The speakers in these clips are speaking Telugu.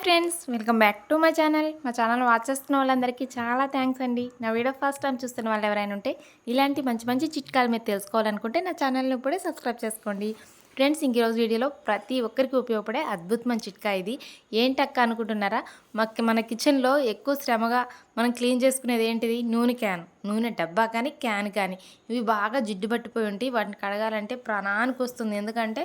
Hi friends welcome back to my channel మా ఛానల్ వాచ్ చేస్తున్న వాళ్ళందరికీ చాలా థ్యాంక్స్ అండి. నా వీడియో ఫస్ట్ టైం చూస్తున్న వాళ్ళు ఎవరైనా ఉంటే ఇలాంటి మంచి మంచి చిట్కాలు మీరు తెలుసుకోవాలనుకుంటే నా ఛానల్ని ఇప్పుడే సబ్స్క్రైబ్ చేసుకోండి. ఫ్రెండ్స్ ఇంక రోజు వీడియోలో ప్రతి ఒక్కరికి ఉపయోగపడే అద్భుతమైన చిట్కా ఇది. ఏంటక్క అనుకుంటున్నారా? మాకు మన కిచెన్లో ఎక్కువ శ్రమగా మనం క్లీన్ చేసుకునేది ఏంటిది? నూనె క్యాన్ నూనె డబ్బా కానీ క్యాన్ కానీ. ఇవి బాగా జిడ్డు పట్టిపోయి ఉంటాయి వాటిని కడగాలంటే ప్రాణానికి వస్తుంది. ఎందుకంటే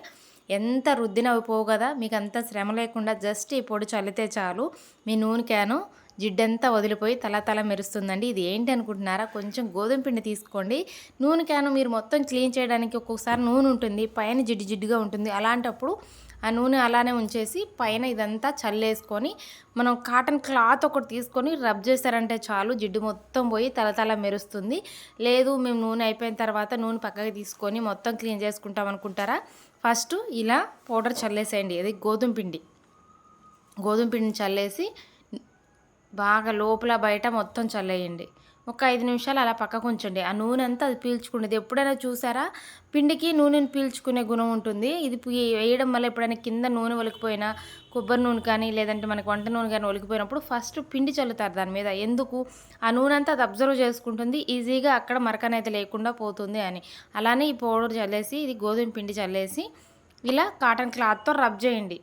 ఎంత రుద్దిన అవి పోవు కదా మీకు అంత శ్రమ లేకుండా జస్ట్ ఈ పొడి చల్లితే చాలు. మీ నూనె క్యాను జిడ్డంతా వదిలిపోయి తల తల మెరుస్తుందండి. ఇది ఏంటి అనుకుంటున్నారా? కొంచెం గోధుమ పిండి తీసుకోండి. నూనె క్యాను మీరు మొత్తం క్లీన్ చేయడానికి ఒక్కొక్కసారి నూనె ఉంటుంది పైన జిడ్డు జిడ్డుగా ఉంటుంది. అలాంటప్పుడు ఆ నూనె అలానే ఉంచేసి పైన ఇదంతా చల్లేసుకొని మనం కాటన్ క్లాత్ ఒకటి తీసుకొని రబ్ చేశారంటే చాలు జిడ్డు మొత్తం పోయి తల తల మెరుస్తుంది. లేదు మేము నూనె అయిపోయిన తర్వాత నూనె పక్కకి తీసుకొని మొత్తం క్లీన్ చేసుకుంటాం అనుకుంటారా? ఫస్ట్ ఇలా పౌడర్ చల్లేసేయండి. అది గోధుమ పిండి. గోధుమ పిండిని చల్లేసి బాగా లోపల బయట మొత్తం చల్లేయండి. ఒక ఐదు నిమిషాలు అలా పక్కకు ఉంచండి. ఆ నూనె అంతా అది పీల్చుకునేది. ఎప్పుడైనా చూసారా? పిండికి నూనెని పీల్చుకునే గుణం ఉంటుంది. ఇది వేయడం వల్ల ఎప్పుడైనా కింద నూనె ఒలికిపోయినా కొబ్బరి నూనె కానీ లేదంటే మనకి వంట నూనె కానీ ఒలికిపోయినప్పుడు ఫస్ట్ పిండి చల్లుతారు దాని మీద. ఎందుకు? ఆ నూనె అంతా అది అబ్జర్వ్ చేసుకుంటుంది. ఈజీగా అక్కడ మరకనైతే లేకుండా పోతుంది అని. అలానే ఈ పౌడర్ చల్లేసి ఇది గోధుమ పిండి చల్లేసి ఇలా కాటన్ క్లాత్తో రబ్ చేయండి.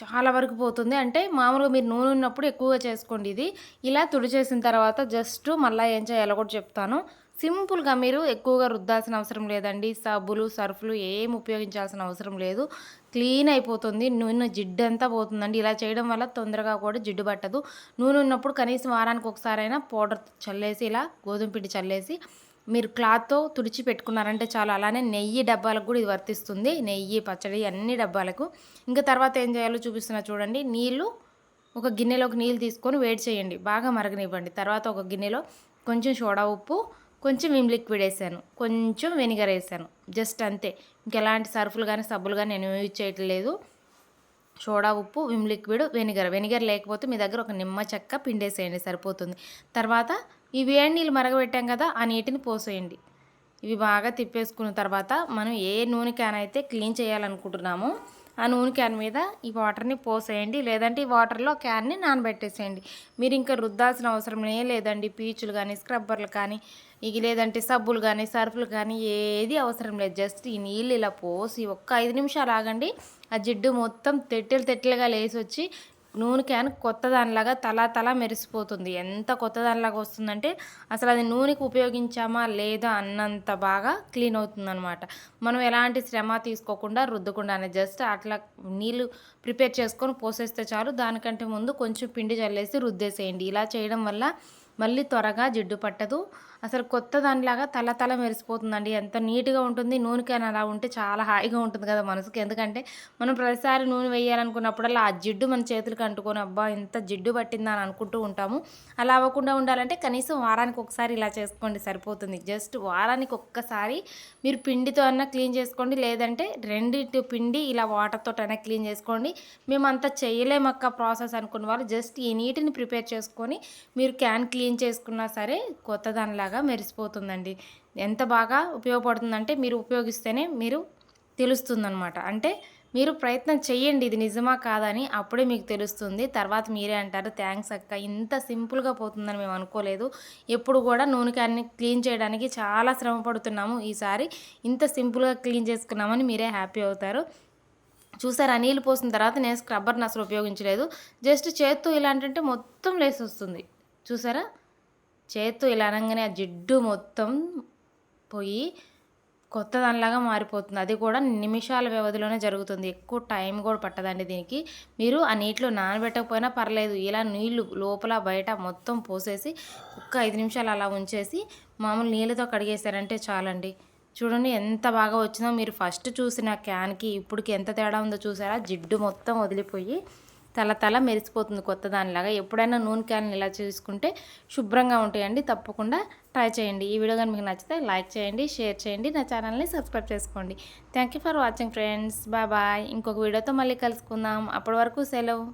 చాలా వరకు పోతుంది. అంటే మామూలుగా మీరు నూనె ఉన్నప్పుడు ఎక్కువగా చేసుకోండి ఇది. ఇలా తుడి చేసిన తర్వాత జస్ట్ మళ్ళీ ఏం చేయాలో కూడా చెప్తాను. సింపుల్గా మీరు ఎక్కువగా రుద్దాల్సిన అవసరం లేదండి. సబ్బులు సర్ఫ్లు ఏం ఉపయోగించాల్సిన అవసరం లేదు. క్లీన్ అయిపోతుంది. నూనె జిడ్డు అంతా పోతుందండి. ఇలా చేయడం వల్ల తొందరగా కూడా జిడ్డు పట్టదు. నూనె ఉన్నప్పుడు కనీసం వారానికి ఒకసారైనా పౌడర్ చల్లేసి ఇలా గోధుమ పిండి చల్లేసి మీరు క్లాత్తో తుడిచి పెట్టుకున్నారంటే చాలు. అలానే నెయ్యి డబ్బాలకు కూడా ఇది వర్తిస్తుంది. నెయ్యి పచ్చడి అన్ని డబ్బాలకు. ఇంకా తర్వాత ఏం చేయాలో చూపిస్తున్నా చూడండి. నీళ్ళు ఒక గిన్నెలోకి నీళ్ళు తీసుకొని వేడి చేయండి. బాగా మరగనివ్వండి. తర్వాత ఒక గిన్నెలో కొంచెం సోడా ఉప్పు కొంచెం విమ్ లిక్విడ్ వేసాను. కొంచెం వెనిగర్ వేసాను. జస్ట్ అంతే. ఇంకెలాంటి సర్ఫులు కానీ సబ్బులు కానీ నేను యూజ్ చేయట్లేదు. సోడా ఉప్పు విమ్ లిక్విడ్ వెనిగర్. వెనిగర్ లేకపోతే మీ దగ్గర ఒక నిమ్మ చెక్క పిండేసేయండి. సరిపోతుంది. తర్వాత ఈ వేడి నీళ్ళు మరగబెట్టాం కదా ఆ నీటిని పోసేయండి. ఇవి బాగా తిప్పేసుకున్న తర్వాత మనం ఏ నూనె క్యాన్ అయితే క్లీన్ చేయాలనుకుంటున్నామో ఆ నూనె క్యాన్ మీద ఈ వాటర్ని పోసేయండి. లేదంటే ఈ వాటర్లో క్యాన్ని నానబెట్టేసేయండి. మీరు ఇంకా రుద్దాల్సిన అవసరం లేదండి. పీచులు కానీ స్క్రబ్బర్లు కానీ ఇక లేదంటే సబ్బులు కానీ సర్ఫులు కానీ ఏది అవసరం లేదు. జస్ట్ ఈ నీళ్ళు ఇలా పోసి ఒక్క ఐదు నిమిషాలు ఆగండి. ఆ జిడ్డు మొత్తం తెట్టెలు తెట్టెలుగా లేసి వచ్చి నూనె క్యాన్ కొత్త దానిలాగా తలా తలా మెరిసిపోతుంది. ఎంత కొత్త దానిలాగా వస్తుందంటే అసలు అది నూనెకి ఉపయోగించామా లేదా అన్నంత బాగా క్లీన్ అవుతుందనమాట మనం ఎలాంటి శ్రమ తీసుకోకుండా రుద్దకుండానే జస్ట్ అట్లా నీళ్ళు ప్రిపేర్ చేసుకొని పోసేస్తే చాలు. దానికంటే ముందు కొంచెం పిండి చల్లేసి రుద్దేసేయండి. ఇలా చేయడం వల్ల మళ్ళీ త్వరగా జిడ్డు పట్టదు. అసలు కొత్త దానిలాగా తల తల మెరిసిపోతుందండి. ఎంత నీట్గా ఉంటుంది. నూనె క్యాన్ అలా ఉంటే చాలా హాయిగా ఉంటుంది కదా మనసుకి. ఎందుకంటే మనం ప్రతిసారి నూనె వేయాలనుకున్నప్పుడల్లా ఆ జిడ్డు మన చేతులకు అంటుకొని అబ్బా ఇంత జిడ్డు పట్టిందా? అని అనుకుంటూ ఉంటాము. అలా అవ్వకుండా ఉండాలంటే కనీసం వారానికి ఒకసారి ఇలా చేసుకోండి సరిపోతుంది. జస్ట్ వారానికి ఒక్కసారి మీరు పిండితో అన్నా క్లీన్ చేసుకోండి. లేదంటే రెండింటి పిండి ఇలా వాటర్తో అయినా క్లీన్ చేసుకోండి. మేము అంత చేయలేమక్క ప్రాసెస్ అనుకున్న వాళ్ళు. జస్ట్ ఈ నీటిని ప్రిపేర్ చేసుకొని మీరు క్యాన్ క్లీన్ చేసుకున్నా సరే కొత్త దానిలాగా బాగా మెరిసిపోతుందండి. ఎంత బాగా ఉపయోగపడుతుందంటే మీరు ఉపయోగిస్తేనే మీరు తెలుస్తుందనమాట అంటే మీరు ప్రయత్నం చేయండి ఇది నిజమా కాదని అప్పుడే మీకు తెలుస్తుంది. తర్వాత మీరే అంటారు థ్యాంక్స్ అక్క ఇంత సింపుల్గా పోతుందని మేము అనుకోలేదు. ఎప్పుడు కూడా నూనె క్యాన్ని క్లీన్ చేయడానికి చాలా శ్రమ పడుతున్నాము. ఈసారి ఇంత సింపుల్గా క్లీన్ చేసుకున్నామని మీరే హ్యాపీ అవుతారు. చూసారా నీళ్ళు పోసిన తర్వాత నేను స్క్రబ్బర్ని అసలు ఉపయోగించలేదు. జస్ట్ చేత్తో ఇలాంటి మొత్తం లేసి వస్తుంది చూసారా? చేత్తో ఇలా అనగానే ఆ జిడ్డు మొత్తం పోయి కొత్త దానిలాగా మారిపోతుంది. అది కూడా నిమిషాల వ్యవధిలోనే జరుగుతుంది. ఎక్కువ టైం కూడా పట్టదండి దీనికి. మీరు ఆ నీటిలో నానబెట్టకపోయినా పర్లేదు. ఇలా నీళ్ళు లోపల బయట మొత్తం పోసేసి ఒక్క ఐదు నిమిషాలు అలా ఉంచేసి మామూలు నీళ్ళతో కడిగేశారంటే చాలండి. చూడండి ఎంత బాగా వచ్చిందో. మీరు ఫస్ట్ చూసిన క్యాన్కి ఇప్పటికి ఎంత తేడా ఉందో చూసారా? జిడ్డు మొత్తం వదిలిపోయి తల తల మెరిసిపోతుంది కొత్త దానిలాగా. ఎప్పుడైనా నూనె క్యాన్లు ఇలా చూసుకుంటే శుభ్రంగా ఉంటాయండి. తప్పకుండా ట్రై చేయండి. ఈ వీడియో కానీ మీకు నచ్చితే లైక్ చేయండి షేర్ చేయండి నా ఛానల్ని సబ్స్క్రైబ్ చేసుకోండి. Thank you for watching friends. Bye bye. ఇంకొక వీడియోతో మళ్ళీ కలుసుకుందాం. అప్పటి వరకు సెలవు.